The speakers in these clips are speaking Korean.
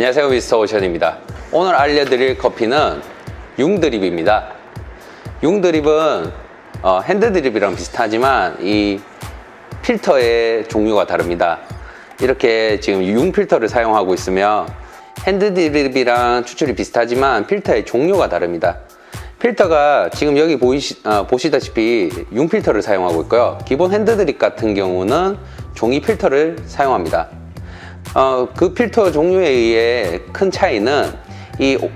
안녕하세요 미스터 오션입니다. 오늘 알려드릴 커피는 융드립입니다. 융드립은 어, 핸드드립이랑 비슷하지만 이 필터의 종류가 다릅니다. 이렇게 지금 융 필터를 사용하고 있으며 핸드드립이랑 추출이 비슷하지만 필터의 종류가 다릅니다. 필터가 지금 여기 보이시, 어, 보시다시피 융 필터를 사용하고 있고요. 기본 핸드드립 같은 경우는 종이 필터를 사용합니다 어, 그 필터 종류에 의해 큰 차이는 이 오-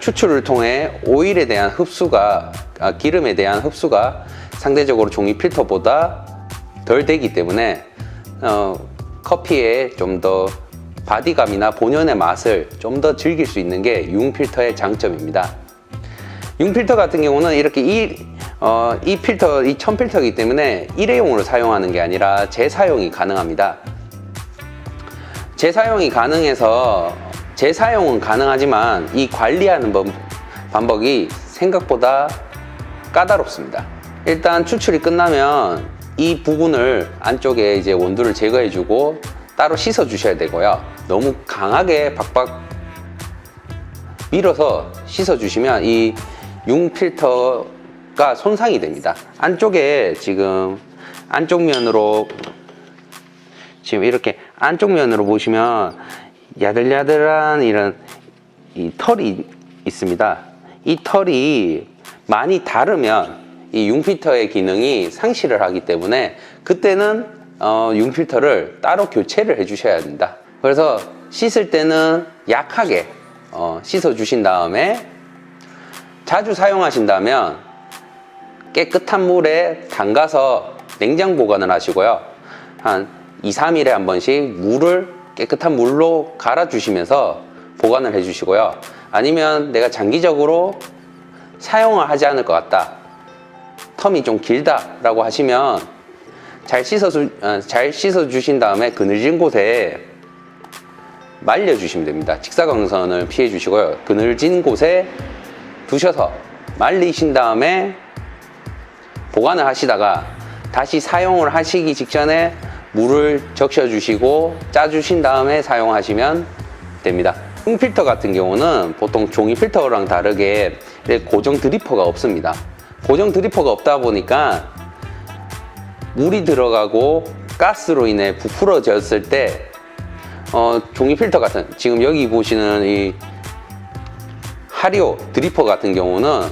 추출을 통해 오일에 대한 흡수가 아, 기름에 대한 흡수가 상대적으로 종이 필터보다 덜 되기 때문에 어, 커피에 좀 더 바디감이나 본연의 맛을 좀 더 즐길 수 있는 게 융 필터의 장점입니다. 융 필터 같은 경우는 이렇게 이, 어, 이 필터, 이 천 필터이기 때문에 일회용으로 사용하는 게 아니라 재사용이 가능합니다. 재사용이 가능해서 재사용은 가능하지만 이 관리하는 법, 방법이 생각보다 까다롭습니다. 일단 추출이 끝나면 이 부분을 안쪽에 이제 원두를 제거해주고 따로 씻어 주셔야 되고요. 너무 강하게 박박 밀어서 씻어 주시면 이 융 필터가 손상이 됩니다. 안쪽에 지금 안쪽 면으로 지금 이렇게 안쪽 면으로 보시면 야들야들한 이런 이 털이 있습니다. 이 털이 많이 다르면 이 융필터의 기능이 상실을 하기 때문에 그때는 어, 융필터를 따로 교체를 해주셔야 됩니다. 그래서 씻을 때는 약하게 어, 씻어 주신 다음에 자주 사용하신다면 깨끗한 물에 담가서 냉장 보관을 하시고요. 한 2, 3일에 한 번씩 물을 깨끗한 물로 갈아 주시면서 보관을 해 주시고요. 아니면 내가 장기적으로 사용을 하지 않을 것 같다. 텀이 좀 길다라고 하시면 잘 씻어 주, 어, 잘 씻어 주신 다음에 그늘진 곳에 말려 주시면 됩니다. 직사광선을 피해 주시고요. 그늘진 곳에 두셔서 말리신 다음에 보관을 하시다가 다시 사용을 하시기 직전에 물을 적셔 주시고 짜 주신 다음에 사용하시면 됩니다. 흙 필터 같은 경우는 보통 종이 필터랑 다르게 고정 드리퍼가 없습니다. 고정 드리퍼가 없다 보니까 물이 들어가고 가스로 인해 부풀어졌을 때 어, 종이 필터 같은 지금 여기 보시는 이 하리오 드리퍼 같은 경우는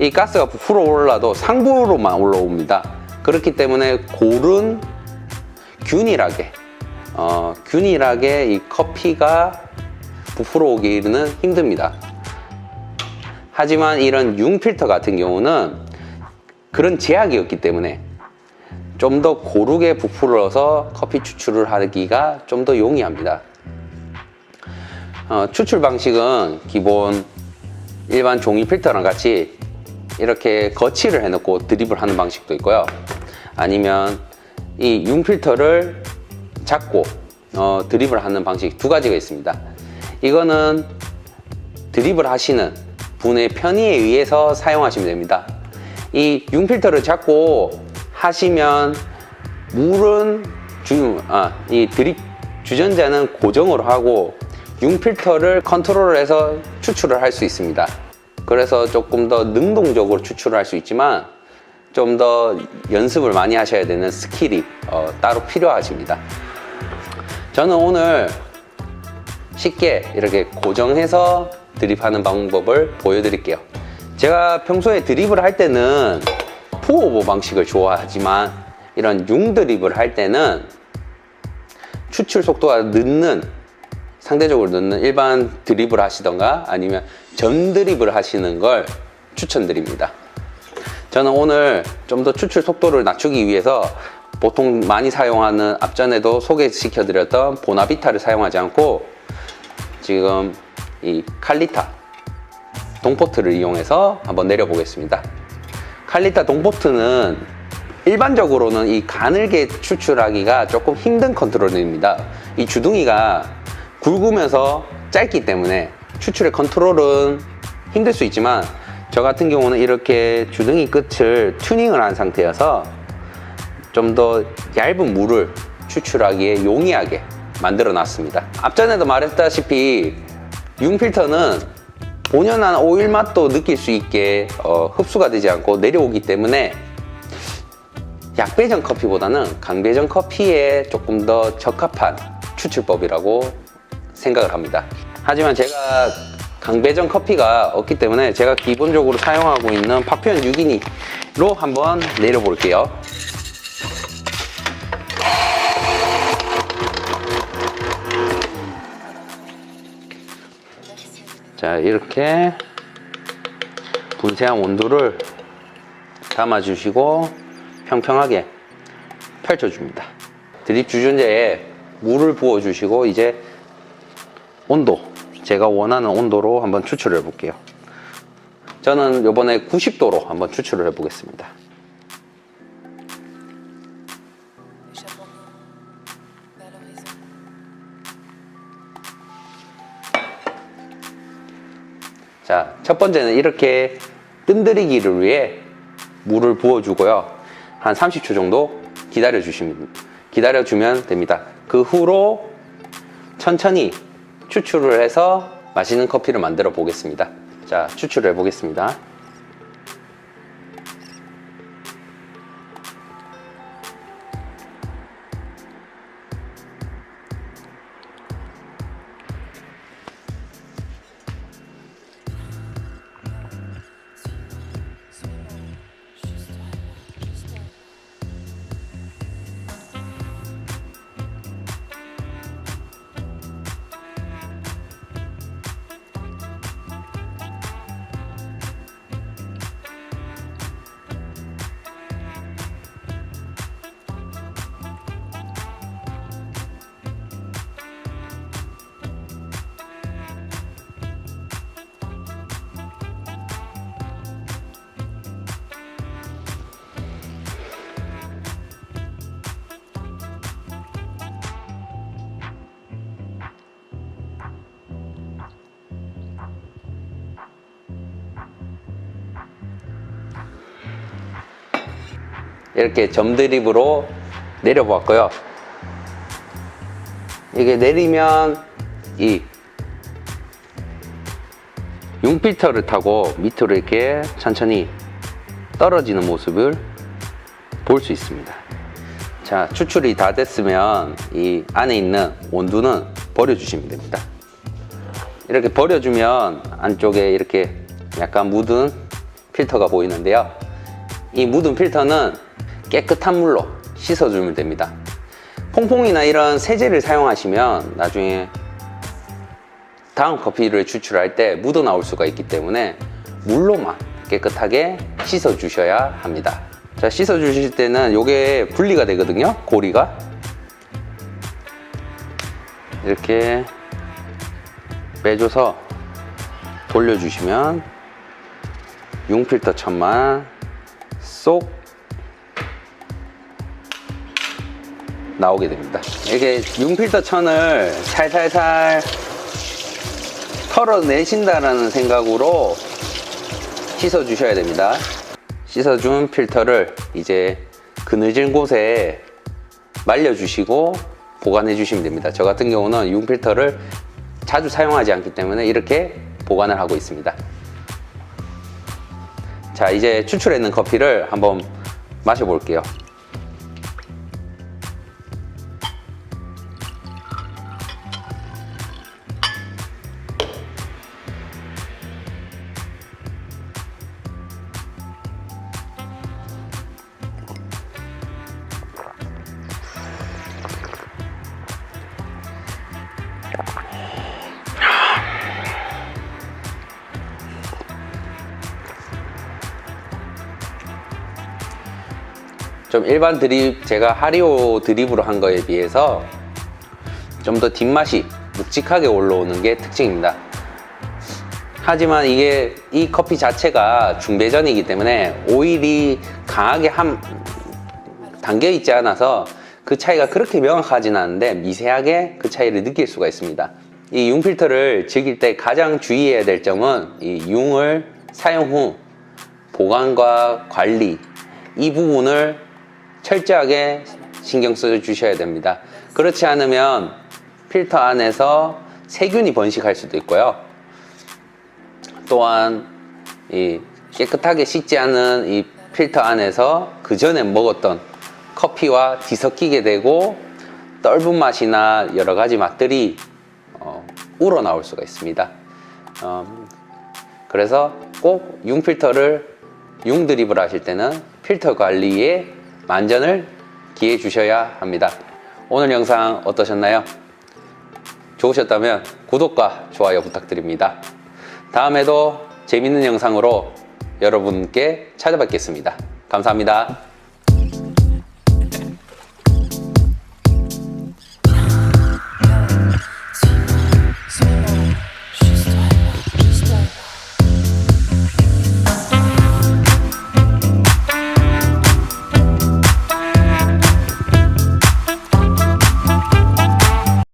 이 가스가 부풀어 올라도 상부로만 올라옵니다. 그렇기 때문에 고른 균일하게 어, 균일하게 이 커피가 부풀어 오기는 힘듭니다. 하지만 이런 융 필터 같은 경우는 그런 제약이 없기 때문에 좀 더 고르게 부풀어서 커피 추출을 하기가 좀 더 용이합니다. 어, 추출 방식은 기본 일반 종이 필터랑 같이 이렇게 거치를 해놓고 드립을 하는 방식도 있고요. 아니면 이 융 필터를 잡고 어, 드립을 하는 방식 두 가지가 있습니다. 이거는 드립을 하시는 분의 편의에 의해서 사용하시면 됩니다. 이 융 필터를 잡고 하시면 물은 주, 아, 이 드립 주전자는 고정으로 하고 융 필터를 컨트롤해서 추출을 할 수 있습니다. 그래서 조금 더 능동적으로 추출을 할 수 있지만 좀 더 연습을 많이 하셔야 되는 스킬이 어, 따로 필요하십니다. 저는 오늘 쉽게 이렇게 고정해서 드립하는 방법을 보여드릴게요. 제가 평소에 드립을 할 때는 푸오버 방식을 좋아하지만 이런 융 드립을 할 때는 추출 속도가 늦는 상대적으로 늦는 일반 드립을 하시던가 아니면 전 드립을 하시는 걸 추천드립니다. 저는 오늘 좀 더 추출 속도를 낮추기 위해서 보통 많이 사용하는 앞전에도 소개시켜 드렸던 보나비타를 사용하지 않고 지금 이 칼리타 동포트를 이용해서 한번 내려 보겠습니다. 칼리타 동포트는 일반적으로는 이 가늘게 추출하기가 조금 힘든 컨트롤입니다. 이 주둥이가 굵으면서 짧기 때문에 추출의 컨트롤은 힘들 수 있지만 저 같은 경우는 이렇게 주둥이 끝을 튜닝을 한 상태여서 좀 더 얇은 물을 추출하기에 용이하게 만들어 놨습니다. 앞전에도 말했다시피 융필터는 본연한 오일 맛도 느낄 수 있게 어, 흡수가 되지 않고 내려오기 때문에 약배전 커피보다는 강배전 커피에 조금 더 적합한 추출법이라고 생각을 합니다. 하지만 제가 강배전 커피가 없기 때문에 제가 기본적으로 사용하고 있는 파편 6인이로 한번 내려볼게요. 자, 이렇게 분쇄한 온도를 담아주시고 평평하게 펼쳐줍니다. 드립 주전자에 물을 부어주시고 이제 온도, 제가 원하는 온도로 한번 추출해 볼게요. 저는 이번에 90도로 한번 추출을 해 보겠습니다. Échappons vers l'horizon. 자, 첫 번째는 이렇게 뜸들이기를 위해 물을 부어주고요. 한 30초 정도 기다려 주시면, 기다려 주면 됩니다. 그 후로 천천히 추출을 해서 맛있는 커피를 만들어 보겠습니다. 자, 추출을 해 보겠습니다. 이렇게 점드립으로 내려보았고요. 이게 내리면 이 융필터를 타고 밑으로 이렇게 천천히 떨어지는 모습을 볼 수 있습니다. 자, 추출이 다 됐으면 이 안에 있는 원두는 버려주시면 됩니다. 이렇게 버려주면 안쪽에 이렇게 약간 묻은 필터가 보이는데요. 이 묻은 필터는 깨끗한 물로 씻어주면 됩니다. 퐁퐁이나 이런 세제를 사용하시면 나중에 다음 커피를 추출할 때 묻어 나올 수가 있기 때문에 물로만 깨끗하게 씻어 주셔야 합니다. 자, 씻어 주실 때는 이게 분리가 되거든요. 고리가. 이렇게 빼줘서 돌려주시면 융필터 천만 쏙 나오게 됩니다. 이게 융필터 천을 살살살 털어내신다라는 생각으로 씻어 주셔야 됩니다. 씻어준 필터를 이제 그늘진 곳에 말려주시고 보관해 주시면 됩니다. 저 같은 경우는 융필터를 자주 사용하지 않기 때문에 이렇게 보관을 하고 있습니다. 자, 이제 추출했는 커피를 한번 마셔볼게요. 좀 일반 드립 제가 하리오 드립으로 한 거에 비해서 좀 더 뒷맛이 묵직하게 올라오는 게 특징입니다. 하지만 이게 이 커피 자체가 중배전이기 때문에 오일이 강하게 함 담겨 있지 않아서 그 차이가 그렇게 명확하진 않은데 미세하게 그 차이를 느낄 수가 있습니다. 이 융 필터를 즐길 때 가장 주의해야 될 점은 이 융을 사용 후 보관과 관리 이 부분을 철저하게 신경 써 주셔야 됩니다. 그렇지 않으면 필터 안에서 세균이 번식할 수도 있고요. 또한 이 깨끗하게 씻지 않은 이 필터 안에서 그 전에 먹었던 커피와 뒤섞이게 되고 떫은 맛이나 여러 가지 맛들이 어, 우러나올 수가 있습니다. 어, 그래서 꼭 융필터를 융 드립을 하실 때는 필터 관리에 만전을 기해 주셔야 합니다. 오늘 영상 어떠셨나요? 좋으셨다면 구독과 좋아요 부탁드립니다. 다음에도 재밌는 영상으로 여러분께 찾아뵙겠습니다. 감사합니다.